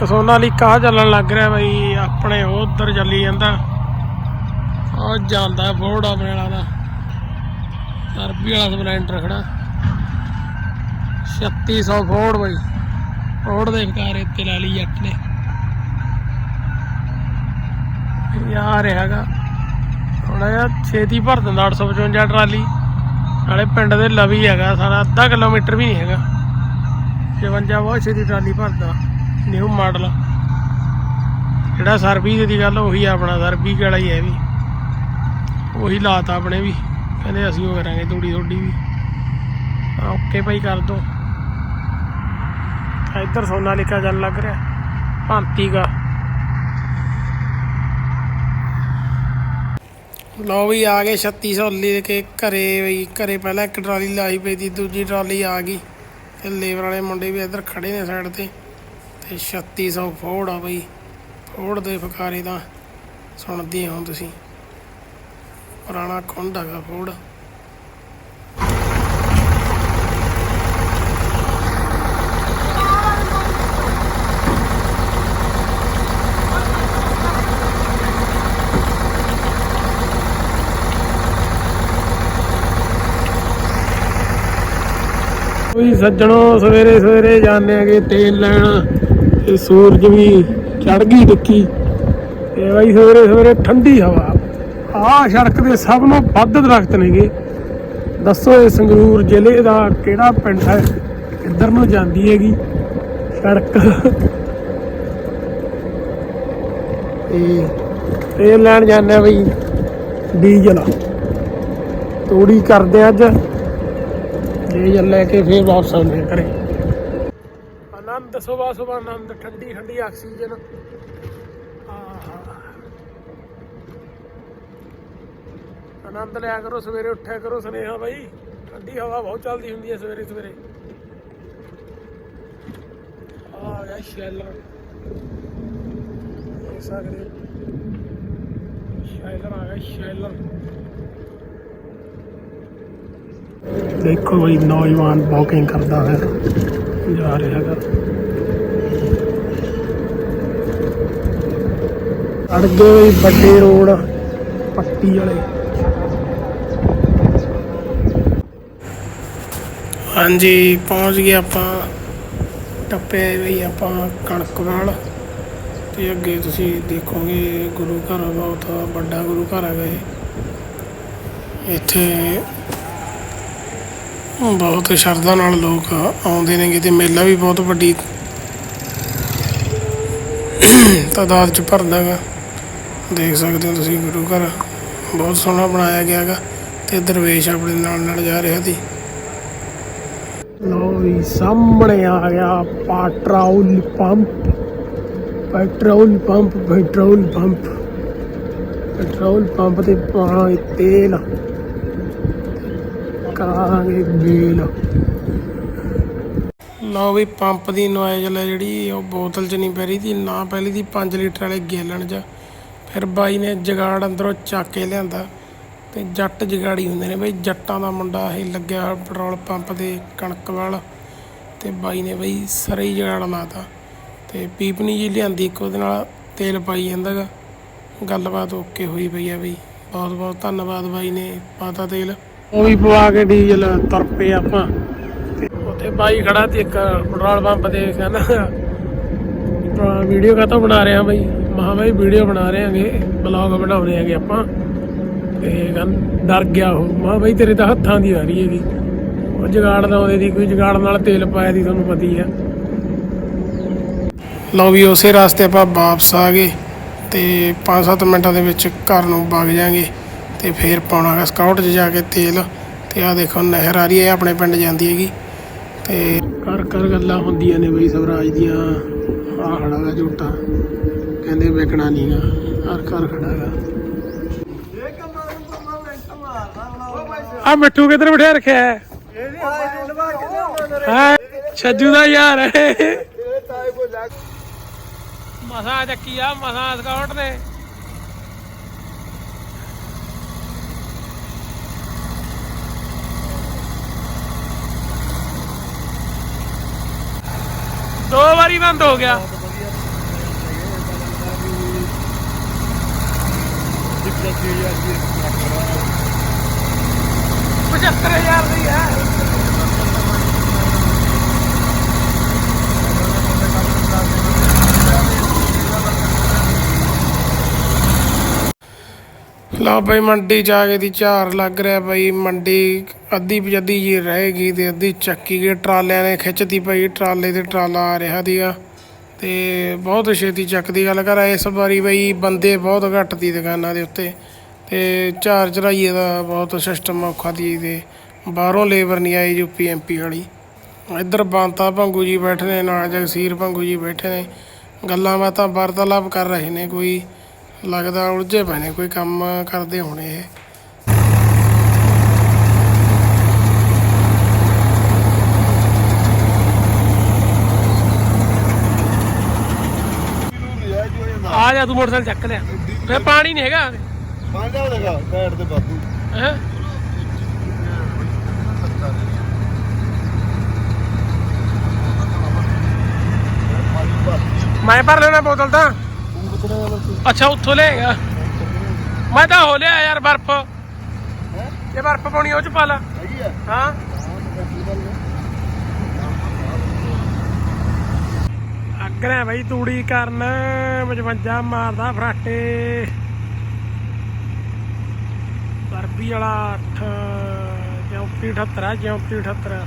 ਕਸੋਨਾ ਲਈ ਕਾਹ ਚੱਲਣ ਲੱਗ ਰਿਹਾ ਬਈ, ਆਪਣੇ ਉਧਰ ਚੱਲੀ ਜਾਂਦਾ। ਉਹ ਜਾਂਦਾ ਫੋਰਡ ਆਪਣੇ ਵਾਲਾ ਦਾ। ਸਰਬੀ ਵਾਲਾ ਸਪਲੈਂਡਰ ਖੜਾ 3600 ਫੋਰਡ ਬਈ। ਫੋਰਡ ਦੇ ਵਿਕਾਰੇ ਤੇ ਲਾ ਲਈ ਜੱਟ ਨੇ। ਯਾਰ ਹੈਗਾ। ਥੋੜਾ ਜਿਹਾ ਛੇਤੀ ਭਰ ਦਿੰਦਾ 855 ਟਰਾਲੀ। ਨਾਲੇ ਪਿੰਡ ਦੇ ਲਵੀ ਹੈਗਾ, ਸਾਰਾ ਅੱਧਾ ਕਿਲੋਮੀਟਰ ਵੀ ਨਹੀਂ ਹੈਗਾ। 56 ਬਹੁਤ ਛੇਤੀ ਟਰਾਲੀ ਭਰਦਾ। ਨਿਊ ਮਾਡਲ ਜਿਹੜਾ ਸਰਵਿਸ ਦੀ ਗੱਲ, ਉਹੀ ਆਪਣਾ ਸਰਵੀ ਵਾਲਾ ਹੀ ਹੈ ਵੀ। ਉਹੀ ਲਾਤਾ ਆਪਣੇ ਵੀ। ਕਹਿੰਦੇ ਅਸੀਂ ਉਹ ਕਰਾਂਗੇ ਤੂੜੀ ਥੋੜੀ ਵੀ। ਓਕੇ ਭਾਈ, ਕਰ ਦੋ। ਇੱਧਰ ਸੋਨਾ ਸੋਨਾਲੀਕਾ ਚੱਲ ਲੱਗ ਰਿਹਾ। ਭਾਂਤੀ ਦਾ। ਲਓ ਵੀ, ਆ ਗਏ 3600 ਲੈ ਕੇ ਘਰੇ ਬਈ, ਘਰੇ ਪਹਿਲਾਂ ਇੱਕ ਟਰਾਲੀ ਲਾਈ ਪਈ ਦੀ ਦੂਜੀ ਟਰਾਲੀ ਆ ਗਈ। ਤੇ ਲੇਬਰ ਵਾਲੇ ਮੁੰਡੇ ਵੀ ਇੱਧਰ ਖੜੇ ਨੇ ਸਾਈਡ ਤੇ। ਤੇ 3600 ਫੋੜ ਆ ਬਈ। ਫੋੜ ਦੇ ਫਕਾਰੇ ਦਾ ਸੁਣਦੇ ਹੋ ਤੁਸੀਂ। ਪੁਰਾਣਾ ਖੁੰਡ ਹੈਗਾ ਫੋੜ। ਕੋਈ ਸੱਜਣੋ ਸਵੇਰੇ ਸਵੇਰੇ ਜਾਂਦੇ ਆਗੇ ਤੇਲ ਲੈਣ। ਤੇ ਸੂਰਜ ਵੀ ਚੜ ਗਈ ਟਿੱਕੀ ਤੇ ਬਾਈ ਸਵੇਰੇ ਸਵੇਰੇ ਠੰਡੀ ਹਵਾ। ਆਹ ਸੜਕ ਦੇ ਸਭ ਨੂੰ ਵੱਧ ਦਰਖਤ ਨੇਗੇ। ਦੱਸੋ ਇਹ ਸੰਗਰੂਰ ਜ਼ਿਲ੍ਹੇ ਦਾ ਕਿਹੜਾ ਪਿੰਡ ਹੈ? ਕਿੱਧਰ ਨੂੰ ਜਾਂਦੀ ਹੈਗੀ ਸੜਕ? ਤੇ ਤੇਲ ਲੈਣ ਜਾਂਦੇ ਆ ਬਈ ਡੀਜ਼ਲ। ਤੋੜੀ ਕਰਦੇ ਅੱਜ। ਡੀਜ਼ਲ ਲੈ ਕੇ ਫੇਰ ਵਾਪਸ ਆਉਂਦੇ ਆ ਘਰੇ। ਆਨੰਦ ਸੁਬਾ ਆਨੰਦ, ਠੰਡੀ ਠੰਡੀ ਆਕਸੀਜਨ। ਆਨੰਦ ਲਿਆ ਕਰੋ, ਸਵੇਰੇ ਉੱਠਿਆ ਕਰੋ ਸੁਨੇਹਾ ਬਾਈ। ਠੰਡੀ ਹਵਾ ਬਹੁਤ ਚੱਲਦੀ ਹੁੰਦੀ ਹੈ ਸਵੇਰੇ ਸਵੇਰੇ। ਆ ਗਿਆ ਸ਼ੈਲਰ ਦੇਖ ਸਕਦੇ ਸ਼ੈਲਰ ਆ ਗਿਆ ਸ਼ੈਲਰ ਦੇਖੋ ਬਈ, ਨੌਜਵਾਨ ਵਾਕਿੰਗ ਕਰਦਾ ਹੈ ਜਾ ਰਿਹਾ ਹੈਗਾ। ਅੜ ਗਏ ਵੱਡੇ ਰੋਡ, ਪੱਟੀ ਵਾਲੇ। ਹਾਂਜੀ, ਪਹੁੰਚ ਗਏ ਆਪਾਂ। ਟੱਪੇ ਬਈ ਆਪਾਂ ਕਣਕ ਵਾਲ। ਤੇ ਅੱਗੇ ਤੁਸੀਂ ਦੇਖੋਗੇ ਗੁਰੂ ਘਰ ਬਹੁਤ ਵੱਡਾ ਗੁਰੂ ਘਰ ਹੈਗਾ ਇਹ। ਇੱਥੇ ਬਹੁਤ ਸ਼ਰਧਾ ਨਾਲ ਲੋਕ ਆਉਂਦੇ ਨੇ ਤੇ ਮੇਲਾ ਵੀ ਬਹੁਤ ਵੱਡੀ ਤਾਦਾਦ ਚ ਭਰਦਾ ਗਾ ਦੇਖ ਸਕਦੇ ਹੋ ਤੁਸੀਂ ਗੁਰੂ ਘਰ। ਬਹੁਤ ਸੋਹਣਾ ਬਣਾਇਆ ਗਿਆ ਹੈਗਾ ਤੇ ਦਰਵੇਸ਼ ਆਪਣੇ ਨਾਲ ਨਾਲ ਜਾ ਰਿਹਾ ਸੀ। ਲੋ ਵੀ ਸਾਹਮਣੇ ਆ ਗਿਆ petrol pump. Petrol pump petrol pump. Petrol pump ਤੇ ਪਾਣੀ ਤੇਲ। ਕਰਾਂਗੇ ਬੀਲ। ਲਓ ਵੀ ਪੰਪ ਦੀ ਨੋਇਜ਼ਲ ਹੈ ਜਿਹੜੀ ਉਹ ਬੋਤਲ 'ਚ ਨਹੀਂ ਪੈ ਰਹੀ ਸੀ, ਨਾ ਪਹਿਲੀ ਦੀ 5 ਲੀਟਰ ਵਾਲੇ ਗੈਲਣ 'ਚ। ਫਿਰ ਬਾਈ ਨੇ ਜਗਾੜ ਅੰਦਰੋਂ ਚੱਕ ਕੇ ਲਿਆਂਦਾ ਤੇ ਜੱਟ ਜਗਾੜੀ ਹੁੰਦੇ ਨੇ ਬਈ ਜੱਟਾਂ ਦਾ ਮੁੰਡਾ ਇਹ ਲੱਗਿਆ ਪੈਟਰੋਲ ਪੰਪ ਦੇ ਕਣਕ ਵਾਲ ਤੇ ਬਾਈ ਨੇ ਬਈ ਸਰੇ ਹੀ ਜਗਾੜ ਲਾਤਾ ਤੇ ਪੀਪਣੀ ਜੀ ਲਿਆਂਦੀ ਇੱਕ ਉਹਦੇ ਨਾਲ ਤੇਲ ਪਾਈ ਜਾਂਦਾ ਗਾ। ਗੱਲਬਾਤ ਓਕੇ ਹੋਈ ਪਈ ਆ ਬਈ। ਬਹੁਤ ਬਹੁਤ ਧੰਨਵਾਦ ਬਾਈ ਨੇ ਪਾਤਾ ਤੇਲ। ਉਹ ਵੀ ਪਵਾ ਕੇ ਡੀਜ਼ਲ ਤੁਰ ਪਏ ਆਪਾਂ। ਤੇ ਉੱਥੇ ਬਾਈ ਖੜਾ ਤੇ ਇੱਕ ਪੈਟਰੋਲ ਪੰਪ ਤੇ ਕਹਿੰਦਾ ਵੀਡੀਓ ਕਾਹਤੋਂ ਬਣਾ ਰਹੇ ਆ ਬਾਈ? ਮਹਾ ਬਾਈ ਵੀਡੀਓ ਬਣਾ ਰਹੇ ਆਂਗੇ ਬਲੌਗ ਬਣਾਉਣੇ ਹੈਗੇ ਆਪਾਂ। ਤੇ ਕਹਿੰਦਾ ਡਰ ਗਿਆ ਉਹ। ਮਹਾ ਬਾਈ ਤੇਰੇ ਤਾਂ ਹੱਥਾਂ ਦੀ ਆ ਰਹੀ ਹੈਗੀ। ਉਹ ਜਗਾੜ ਦਾ ਉਹਦੇ ਦੀ, ਕੋਈ ਜਗਾੜ ਨਾਲ ਤੇਲ ਪਾਇਆ ਦੀ ਤੁਹਾਨੂੰ ਪਤਾ ਹੀ ਆ। ਲਓ ਵੀ ਉਸੇ ਰਾਸਤੇ ਆਪਾਂ ਵਾਪਸ ਆ ਗਏ ਤੇ 5-7 ਮਿੰਟਾਂ ਦੇ ਵਿੱਚ ਘਰ ਨੂੰ ਵਗ ਜਾਾਂਗੇ ਤੇ ਫੇਰ ਪਾਉਣਾ ਹੈ ਸਕਾਊਟ 'ਚ ਜਾ ਕੇ ਤੇਲ। ਤੇ ਆ ਦੇਖੋ, ਨਹਿਰ ਆ ਰਹੀ ਹੈ ਆਪਣੇ ਪਿੰਡ ਜਾਂਦੀ ਹੈਗੀ। ਤੇ ਕਰ ਕਰ ਗੱਲਾਂ ਹੁੰਦੀਆਂ ਨੇ ਬਈ ਸਵਰਾਜ ਦੀਆਂ। ਆ ਖੜਾ ਗਾ ਝੂਟਾ। ਕਹਿੰਦੇ ਵੇਖਣਾ ਨਹੀਂਗਾ ਹਰ ਘਰ ਖੜਾ ਗਾ। ਆ ਮਿੱਠੂ ਕਿੱਧਰ ਬਿਠਾ ਰੱਖਿਆ ਹੈ? ਹਾਂ ਛੱਜੂ ਦਾ ਯਾਰ ਹੈ। ਮਸਾ ਚੱਕੀ ਆ ਮਸਾ ਸਕਾਊਟ ਨੇ ਦੋ ਵਾਰੀ ਬੰਦ ਹੋ ਗਿਆ। ਦਿੱਕਤ ਕੀ ਆ ਜੀ 75000 ਦੀ ਹੈ। ਲਓ ਬਈ ਮੰਡੀ ਜਾ ਕੇ ਦੀ ਝਾਰ ਲੱਗ ਰਿਹਾ ਬਈ, ਮੰਡੀ ਅੱਧੀ ਪਜੱਦੀ ਜੀ ਰਹੇਗੀ ਤੇ ਅੱਧੀ ਚੱਕੀ ਗਈ, ਟਰਾਲਿਆਂ ਨੇ ਖਿੱਚਦੀ ਭਾਈ ਟਰਾਲੇ ਤੇ ਟਰਾਲਾ ਆ ਰਿਹਾ ਦੀਗਾ ਤੇ ਬਹੁਤ ਛੇਤੀ ਚੱਕ ਦੀ ਗੱਲ ਕਰ, ਇਸ ਵਾਰੀ ਬਈ ਬੰਦੇ ਬਹੁਤ ਘੱਟ ਦੀ ਦੁਕਾਨਾਂ ਦੇ ਉੱਤੇ ਤੇ ਝਾਰ ਚੜਾਈਏ ਦਾ ਬਹੁਤ ਸਿਸਟਮ ਔਖਾ ਦੀ ਤੇ ਬਾਹਰੋਂ ਲੇਬਰ ਨਹੀਂ ਆਈ ਯੂਪੀ ਐਮਪੀ ਵਾਲੀ। ਇੱਧਰ ਬਾਂਤਾ ਭੰਗੂ ਜੀ ਬੈਠੇ ਨੇ, ਨਾਲ ਜਗਸੀਰ ਭੰਗੂ ਜੀ ਬੈਠੇ ਨੇ, ਗੱਲਾਂ ਬਾਤਾਂ ਵਾਰਤਾਲਾਪ ਕਰ ਰਹੇ ਨੇ ਕੋਈ। ਲੱਗਦਾ ਉਲਝੇ ਪਏ ਨੇ ਕੋਈ ਕੰਮ ਕਰਦੇ ਹੋਣੇ ਇਹ। ਆ ਜਾ ਤੂੰ ਮੋਟਰਸਾਈਕਲ ਚੱਕ ਲਿਆ। ਫੇ ਪਾਣੀ ਨਹੀਂ ਹੈਗਾ। ਪੰਜ ਦਾ ਲਗਾ ਸਾਈਡ ਤੇ ਬਾਪੂ। ਹੈ? ਮੈਂ ਭਰ ਲੈਣਾ ਬੋਤਲ ਤਾਂ ਤੂੰ। ਅੱਛਾ ਉੱਥੋਂ ਲਿਆਏਗਾ ਮੈਂ ਤਾਂ ਹੋ ਲਿਆ ਯਾਰ ਬਰਫ਼। ਇਹ ਬਰਫ਼ ਪਾਉਣੀ ਉਹ ਚ ਪਾ ਲਾ। ਹੈਗੀ ਆ। ਹਾਂ। ਅੱਗਰੇ ਬਈ ਤੂੜੀ ਕਰਨ 55 ਮਾਰਦਾ ਫਰਾਟੇ। ਸਰਬੀ ਵਾਲਾ 8 34 78 34 78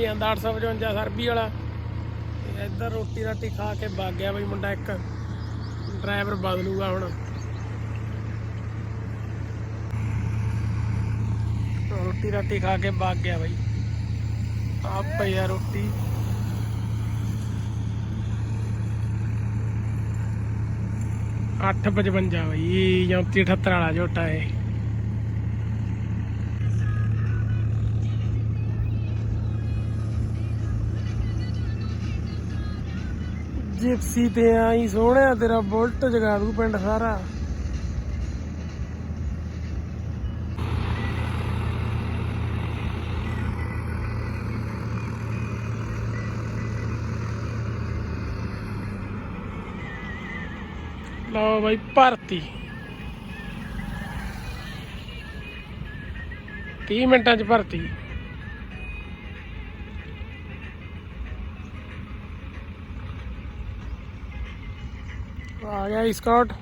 ਚੱਲੀ ਜਾਂਦਾ 855 ਸਰਬੀ ਵਾਲਾ। ਇੱਧਰ ਰੋਟੀ ਰਾਟੀ ਖਾ ਕੇ ਵਗ ਗਿਆ ਬਈ ਮੁੰਡਾ ਇੱਕ। ਡਰਾਈਵਰ ਬਦਲੂਗਾ ਹੁਣ। ਰੋਟੀ ਰਾਟੀ ਖਾ ਕੇ ਵਗ ਗਿਆ ਬਈ। ਆਪ ਪਈ ਰੋਟੀ। ਅੱਠ ਪਚਵੰਜਾ ਬਈ 34 78 ਵਾਲਾ ਝੋਟਾ ਇਹ। ਜਿਪਸੀ ਤੇ ਆਈ ਸੋਹਣਿਆ ਤੇਰਾ ਬੁਲਟ ਜਗਾ ਦੂ ਪਿੰਡ ਸਾਰਾ। ਲਓ ਬਾਈ ਭਰਤੀ। 30 ਮਿੰਟਾਂ ਚ ਭਰਤੀ। ਆ ਗਿਆ ਸਕਾਟ